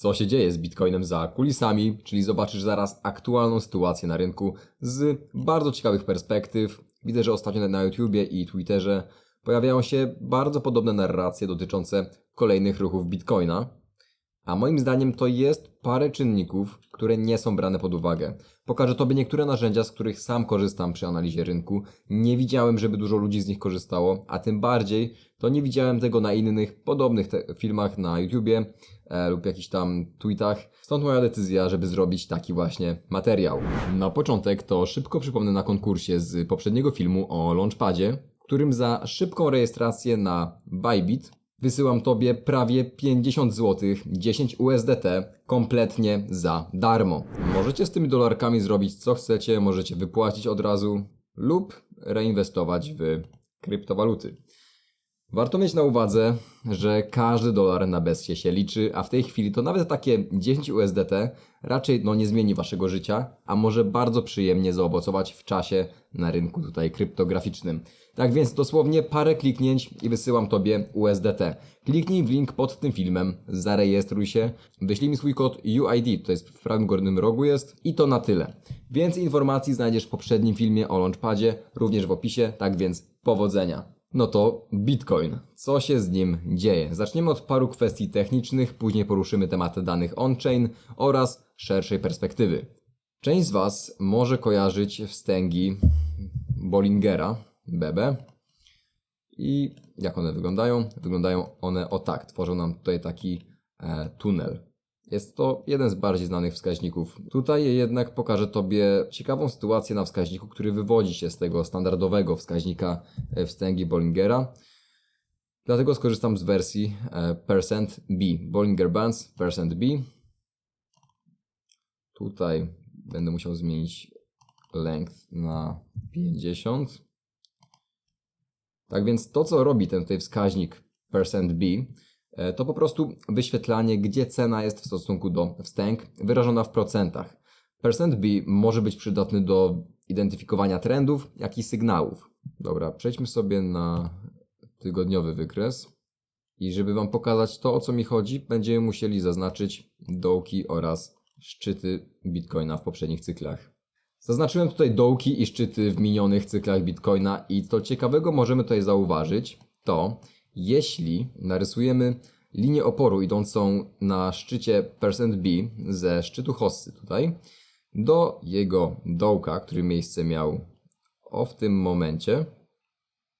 co się dzieje z Bitcoinem za kulisami, czyli zobaczysz zaraz aktualną sytuację na rynku z bardzo ciekawych perspektyw. Widzę, że ostatnio na YouTubie i Twitterze pojawiają się bardzo podobne narracje dotyczące kolejnych ruchów Bitcoina. A moim zdaniem to jest parę czynników, które nie są brane pod uwagę. Pokażę Tobie niektóre narzędzia, z których sam korzystam przy analizie rynku. Nie widziałem, żeby dużo ludzi z nich korzystało, a tym bardziej to nie widziałem tego na innych podobnych filmach na YouTubie e, lub jakichś tam tweetach. Stąd moja decyzja, żeby zrobić taki właśnie materiał. Na początek to szybko przypomnę na konkursie z poprzedniego filmu o Launchpadzie, którym za szybką rejestrację na Bybit wysyłam Tobie prawie 50 zł, 10 USDT kompletnie za darmo. Możecie z tymi dolarkami zrobić co chcecie, możecie wypłacić od razu lub reinwestować w kryptowaluty. Warto mieć na uwadze, że każdy dolar na Bessie się liczy, a w tej chwili to nawet takie 10 USDT raczej no, nie zmieni waszego życia, a może bardzo przyjemnie zaowocować w czasie na rynku tutaj kryptograficznym. Tak więc dosłownie parę kliknięć i wysyłam Tobie USDT. Kliknij w link pod tym filmem, zarejestruj się, wyślij mi swój kod UID, to jest w prawym górnym rogu jest i to na tyle. Więcej informacji znajdziesz w poprzednim filmie o Launchpadzie, również w opisie, tak więc powodzenia. No to Bitcoin. Co się z nim dzieje? Zaczniemy od paru kwestii technicznych, później poruszymy tematy danych on-chain oraz szerszej perspektywy. Część z Was może kojarzyć wstęgi Bollingera, BB. I jak one wyglądają? Wyglądają one o tak. Tworzą nam tutaj taki e, tunel. Jest to jeden z bardziej znanych wskaźników. Tutaj jednak pokażę Tobie ciekawą sytuację na wskaźniku, który wywodzi się z tego standardowego wskaźnika e, wstęgi Bollingera. Dlatego skorzystam z wersji e, percent %B, Bollinger Bands percent %B. Tutaj będę musiał zmienić length na 50. Tak więc to, co robi ten tutaj wskaźnik percent %B, to po prostu wyświetlanie, gdzie cena jest w stosunku do wstęg, wyrażona w procentach. Percent %B może być przydatny do identyfikowania trendów, jak i sygnałów. Dobra, przejdźmy sobie na tygodniowy wykres. I żeby Wam pokazać to, o co mi chodzi, będziemy musieli zaznaczyć dołki oraz szczyty Bitcoina w poprzednich cyklach. Zaznaczyłem tutaj dołki i szczyty w minionych cyklach Bitcoina i co ciekawego możemy tutaj zauważyć, to jeśli narysujemy linię oporu idącą na szczycie percent %B ze szczytu hossy tutaj do jego dołka, który miejsce miał o w tym momencie,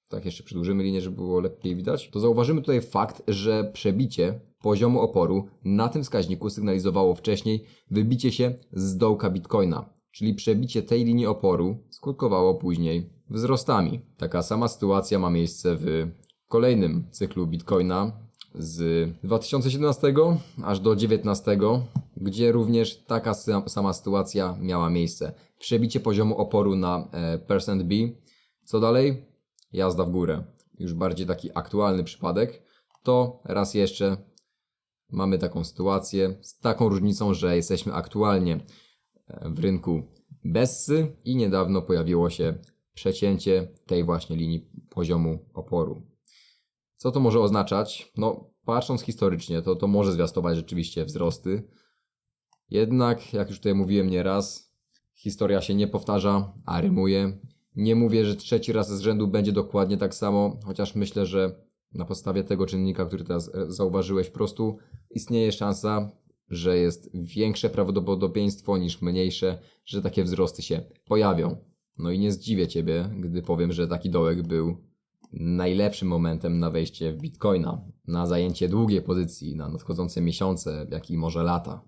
tak jeszcze przedłużymy linię, żeby było lepiej widać, to zauważymy tutaj fakt, że przebicie poziomu oporu na tym wskaźniku sygnalizowało wcześniej wybicie się z dołka Bitcoina, czyli przebicie tej linii oporu skutkowało później wzrostami. Taka sama sytuacja ma miejsce w kolejnym cyklu Bitcoina z 2017 aż do 2019, gdzie również taka sa- sama sytuacja miała miejsce. Przebicie poziomu oporu na e, percent %B. Co dalej? Jazda w górę. Już bardziej taki aktualny przypadek. To raz jeszcze mamy taką sytuację z taką różnicą, że jesteśmy aktualnie e, w rynku Bessy i niedawno pojawiło się przecięcie tej właśnie linii poziomu oporu. Co to może oznaczać? No, patrząc historycznie, to to może zwiastować rzeczywiście wzrosty. Jednak, jak już tutaj mówiłem nieraz, historia się nie powtarza, a rymuje. Nie mówię, że trzeci raz z rzędu będzie dokładnie tak samo, chociaż myślę, że na podstawie tego czynnika, który teraz e, zauważyłeś, po prostu istnieje szansa, że jest większe prawdopodobieństwo niż mniejsze, że takie wzrosty się pojawią. No i nie zdziwię Ciebie, gdy powiem, że taki dołek był najlepszym momentem na wejście w Bitcoina, na zajęcie długiej pozycji na nadchodzące miesiące, jak i może lata.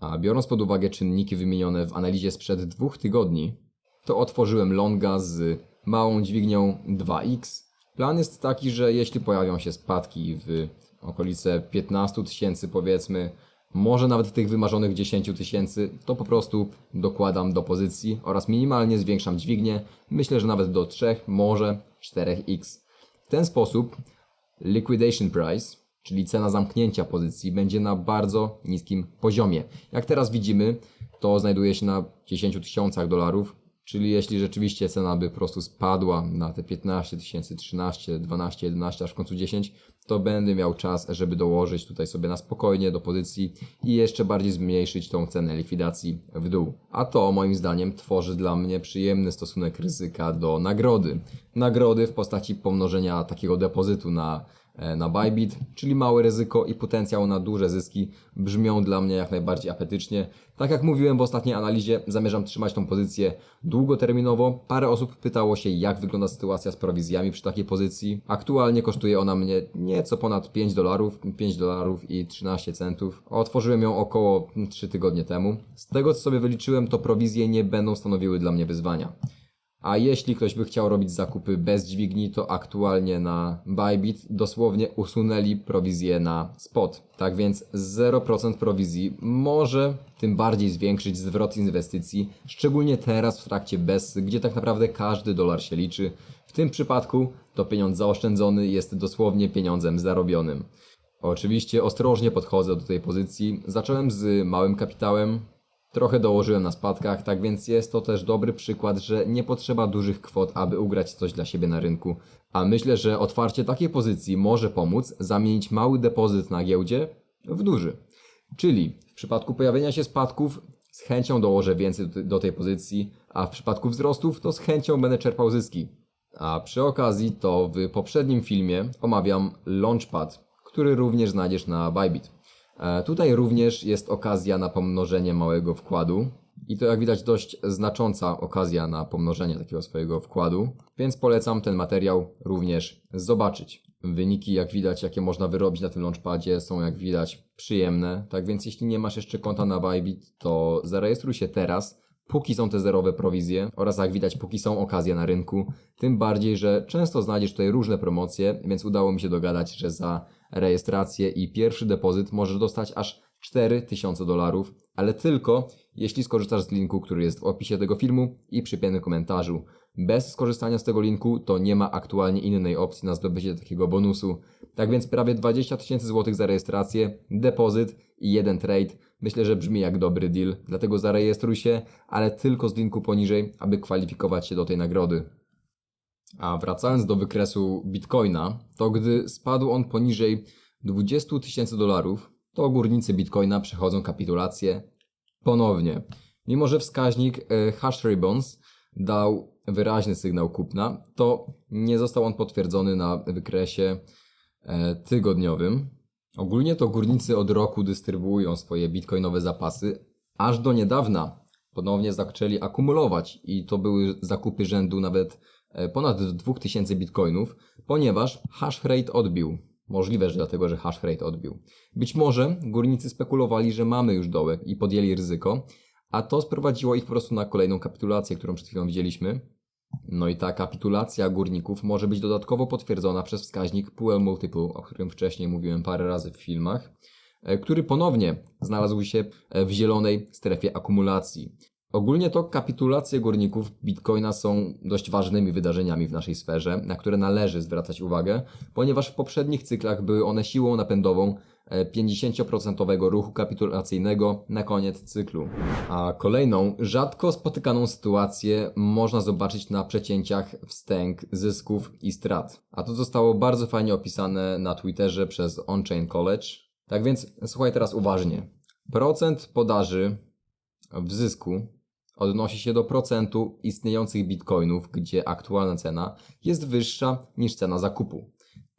A biorąc pod uwagę czynniki wymienione w analizie sprzed dwóch tygodni, to otworzyłem longa z małą dźwignią 2x. Plan jest taki, że jeśli pojawią się spadki w okolice 15 tysięcy powiedzmy, może nawet tych wymarzonych 10 tysięcy, to po prostu dokładam do pozycji oraz minimalnie zwiększam dźwignię, myślę, że nawet do 3, może 4x. W ten sposób liquidation price, czyli cena zamknięcia pozycji, będzie na bardzo niskim poziomie. Jak teraz widzimy, to znajduje się na 10 tysiącach dolarów, Czyli jeśli rzeczywiście cena by po prostu spadła na te 15 tysięcy, 13, 12, 11, aż w końcu 10, to będę miał czas, żeby dołożyć tutaj sobie na spokojnie do pozycji i jeszcze bardziej zmniejszyć tą cenę likwidacji w dół. A to moim zdaniem tworzy dla mnie przyjemny stosunek ryzyka do nagrody. Nagrody w postaci pomnożenia takiego depozytu na na Bybit, czyli małe ryzyko i potencjał na duże zyski brzmią dla mnie jak najbardziej apetycznie. Tak jak mówiłem w ostatniej analizie, zamierzam trzymać tą pozycję długoterminowo. Parę osób pytało się, jak wygląda sytuacja z prowizjami przy takiej pozycji. Aktualnie kosztuje ona mnie nieco ponad 5 dolarów, 5 dolarów i 13 centów. Otworzyłem ją około 3 tygodnie temu. Z tego co sobie wyliczyłem, to prowizje nie będą stanowiły dla mnie wyzwania. A jeśli ktoś by chciał robić zakupy bez dźwigni, to aktualnie na Bybit dosłownie usunęli prowizję na spot. Tak więc 0% prowizji może tym bardziej zwiększyć zwrot inwestycji, szczególnie teraz w trakcie BES, gdzie tak naprawdę każdy dolar się liczy. W tym przypadku to pieniądz zaoszczędzony jest dosłownie pieniądzem zarobionym. Oczywiście ostrożnie podchodzę do tej pozycji. Zacząłem z małym kapitałem, Trochę dołożyłem na spadkach, tak więc jest to też dobry przykład, że nie potrzeba dużych kwot, aby ugrać coś dla siebie na rynku. A myślę, że otwarcie takiej pozycji może pomóc zamienić mały depozyt na giełdzie w duży. Czyli w przypadku pojawienia się spadków z chęcią dołożę więcej do- tej pozycji, a w przypadku wzrostów to z chęcią będę czerpał zyski. A przy okazji to w poprzednim filmie omawiam Launchpad, który również znajdziesz na Bybit. E, Tutaj również jest okazja na pomnożenie małego wkładu. I to jak widać dość znacząca okazja na pomnożenie takiego swojego wkładu, więc polecam ten materiał również zobaczyć. Wyniki jak widać, jakie można wyrobić na tym launchpadzie są jak widać przyjemne, tak więc jeśli nie masz jeszcze konta na Bybit, to zarejestruj się teraz, póki są te zerowe prowizje oraz jak widać, póki są okazje na rynku. Tym bardziej, że często znajdziesz tutaj różne promocje, więc udało mi się dogadać, że za rejestrację i pierwszy depozyt możesz dostać aż 4000 dolarów, ale tylko jeśli skorzystasz z linku, który jest w opisie tego filmu i przypiętym komentarzu. Bez skorzystania z tego linku to nie ma aktualnie innej opcji na zdobycie takiego bonusu. Tak więc prawie 20 tysięcy złotych za rejestrację, depozyt i jeden trade. Myślę, że brzmi jak dobry deal, dlatego zarejestruj się, ale tylko z linku poniżej, aby kwalifikować się do tej nagrody. A wracając do wykresu Bitcoina, to gdy spadł on poniżej 20 tysięcy dolarów, to górnicy Bitcoina przechodzą kapitulację ponownie. Mimo, że wskaźnik e, hash ribbons dał wyraźny sygnał kupna, to nie został on potwierdzony na wykresie e, tygodniowym. Ogólnie to górnicy od roku dystrybuują swoje bitcoinowe zapasy, aż do niedawna ponownie zaczęli akumulować i to były zakupy rzędu nawet e, ponad 2000 bitcoinów, ponieważ hash rate odbił. Możliwe, że dlatego, że hash rate odbił. Być może górnicy spekulowali, że mamy już dołek i podjęli ryzyko, a to sprowadziło ich po prostu na kolejną kapitulację, którą przed chwilą widzieliśmy. No i ta kapitulacja górników może być dodatkowo potwierdzona przez wskaźnik Puel Multiple, o którym wcześniej mówiłem parę razy w filmach, e, który ponownie znalazł się e, w zielonej strefie akumulacji. Ogólnie to kapitulacje górników Bitcoina są dość ważnymi wydarzeniami w naszej sferze, na które należy zwracać uwagę, ponieważ w poprzednich cyklach były one siłą napędową 50% ruchu kapitulacyjnego na koniec cyklu. A kolejną, rzadko spotykaną sytuację można zobaczyć na przecięciach wstęg, zysków i strat. A to zostało bardzo fajnie opisane na Twitterze przez OnChain College. Tak więc słuchaj teraz uważnie. Procent podaży w zysku odnosi się do procentu istniejących bitcoinów, gdzie aktualna cena jest wyższa niż cena zakupu.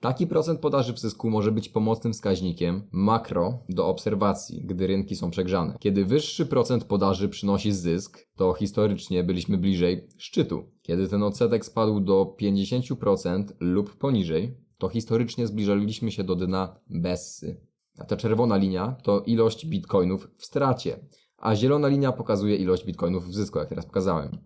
Taki procent podaży w zysku może być pomocnym wskaźnikiem makro do obserwacji, gdy rynki są przegrzane. Kiedy wyższy procent podaży przynosi zysk, to historycznie byliśmy bliżej szczytu. Kiedy ten odsetek spadł do 50% lub poniżej, to historycznie zbliżaliśmy się do dna Bessy. A ta czerwona linia to ilość bitcoinów w stracie, a zielona linia pokazuje ilość bitcoinów w zysku, jak teraz pokazałem.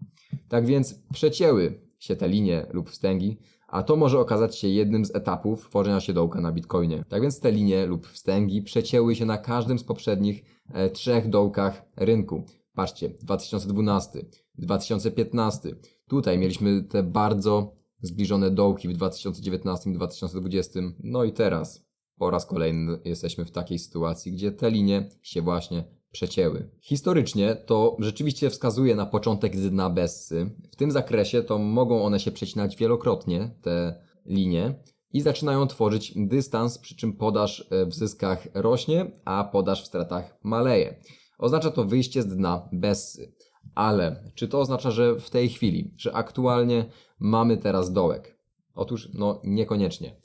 Tak więc przecięły się te linie lub wstęgi, a to może okazać się jednym z etapów tworzenia się dołka na Bitcoinie. Tak więc te linie lub wstęgi przecięły się na każdym z poprzednich e, trzech dołkach rynku. Patrzcie, 2012, 2015. Tutaj mieliśmy te bardzo zbliżone dołki w 2019 i 2020. No i teraz po raz kolejny jesteśmy w takiej sytuacji, gdzie te linie się właśnie przecięły. Historycznie to rzeczywiście wskazuje na początek dna Bessy. W tym zakresie to mogą one się przecinać wielokrotnie, te linie, i zaczynają tworzyć dystans, przy czym podaż e, w zyskach rośnie, a podaż w stratach maleje. Oznacza to wyjście z dna Bessy. Ale czy to oznacza, że w tej chwili, że aktualnie mamy teraz dołek? Otóż no niekoniecznie.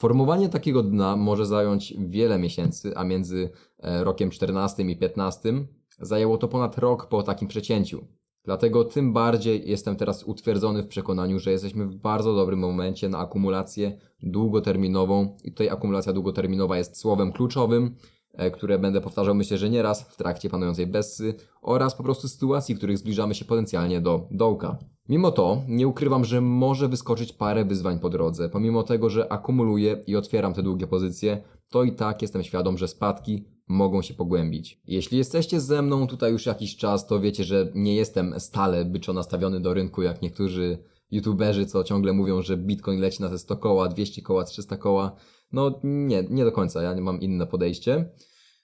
Formowanie takiego dna może zająć wiele miesięcy, a między e, rokiem 14 i 15 zajęło to ponad rok po takim przecięciu. Dlatego tym bardziej jestem teraz utwierdzony w przekonaniu, że jesteśmy w bardzo dobrym momencie na akumulację długoterminową i tutaj akumulacja długoterminowa jest słowem kluczowym, które będę powtarzał myślę, że nieraz w trakcie panującej Bessy oraz po prostu sytuacji, w których zbliżamy się potencjalnie do dołka. Mimo to nie ukrywam, że może wyskoczyć parę wyzwań po drodze. Pomimo tego, że akumuluję i otwieram te długie pozycje, to i tak jestem świadom, że spadki mogą się pogłębić. Jeśli jesteście ze mną tutaj już jakiś czas, to wiecie, że nie jestem stale byczo nastawiony do rynku, jak niektórzy youtuberzy, co ciągle mówią, że Bitcoin leci na te 100 koła, 200 koła, 300 koła. No nie, nie do końca, ja mam inne podejście.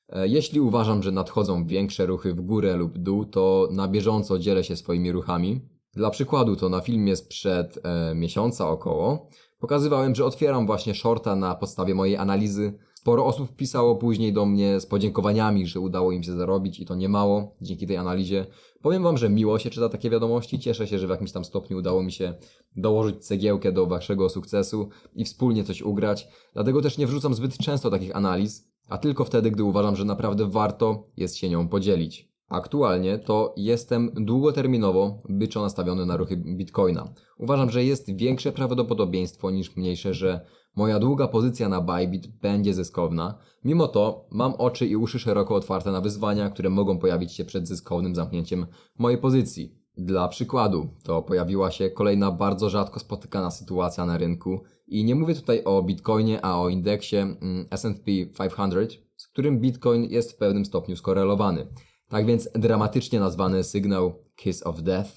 E, Jeśli uważam, że nadchodzą większe ruchy w górę lub dół, to na bieżąco dzielę się swoimi ruchami. Dla przykładu to na filmie sprzed e, miesiąca około pokazywałem, że otwieram właśnie shorta na podstawie mojej analizy. Sporo osób pisało później do mnie z podziękowaniami, że udało im się zarobić i to nie mało dzięki tej analizie. Powiem Wam, że miło się czyta takie wiadomości. Cieszę się, że w jakimś tam stopniu udało mi się dołożyć cegiełkę do Waszego sukcesu i wspólnie coś ugrać. Dlatego też nie wrzucam zbyt często takich analiz, a tylko wtedy, gdy uważam, że naprawdę warto jest się nią podzielić. Aktualnie to jestem długoterminowo byczo nastawiony na ruchy Bitcoina. Uważam, że jest większe prawdopodobieństwo niż mniejsze, że moja długa pozycja na Bybit będzie zyskowna. Mimo to mam oczy i uszy szeroko otwarte na wyzwania, które mogą pojawić się przed zyskownym zamknięciem mojej pozycji. Dla przykładu, to pojawiła się kolejna bardzo rzadko spotykana sytuacja na rynku i nie mówię tutaj o Bitcoinie, a o indeksie mm, S&P 500, z którym Bitcoin jest w pewnym stopniu skorelowany. Tak więc dramatycznie nazwany sygnał Kiss of Death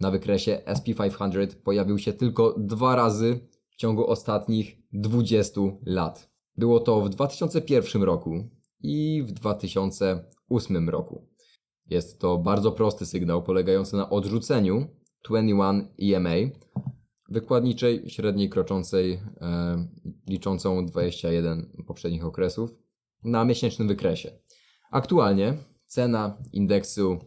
na wykresie SP500 pojawił się tylko dwa razy w ciągu ostatnich 20 lat. Było to w 2001 roku i w 2008 roku. Jest to bardzo prosty sygnał polegający na odrzuceniu 21 EMA wykładniczej średniej kroczącej e, liczącą 21 poprzednich okresów na miesięcznym wykresie. Aktualnie cena indeksu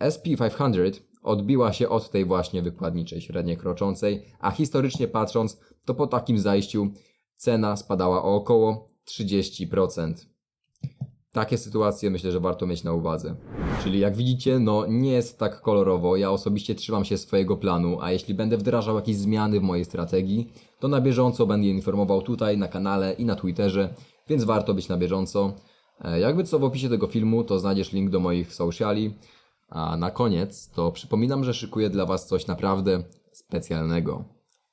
SP500 odbiła się od tej właśnie wykładniczej średniej kroczącej, a historycznie patrząc, to po takim zajściu cena spadała o około 30%. Takie sytuacje myślę, że warto mieć na uwadze. Czyli jak widzicie, no nie jest tak kolorowo. Ja osobiście trzymam się swojego planu, a jeśli będę wdrażał jakieś zmiany w mojej strategii, to na bieżąco będę informował tutaj na kanale i na Twitterze, więc warto być na bieżąco. E, Jakby co w opisie tego filmu, to znajdziesz link do moich sociali. A na koniec to przypominam, że szykuję dla Was coś naprawdę specjalnego.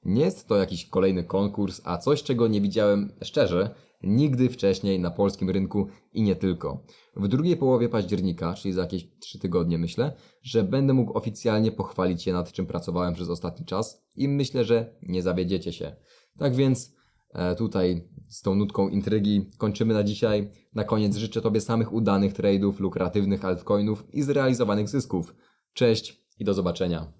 Nie jest to jakiś kolejny konkurs, a coś, czego nie widziałem szczerze nigdy wcześniej na polskim rynku i nie tylko. W drugiej połowie października, czyli za jakieś 3 tygodnie, myślę, że będę mógł oficjalnie pochwalić się nad czym pracowałem przez ostatni czas i myślę, że nie zawiedziecie się. Tak więc tutaj z tą nutką intrygi kończymy na dzisiaj. Na koniec życzę Tobie samych udanych tradeów, lukratywnych altcoinów i zrealizowanych zysków. Cześć i do zobaczenia.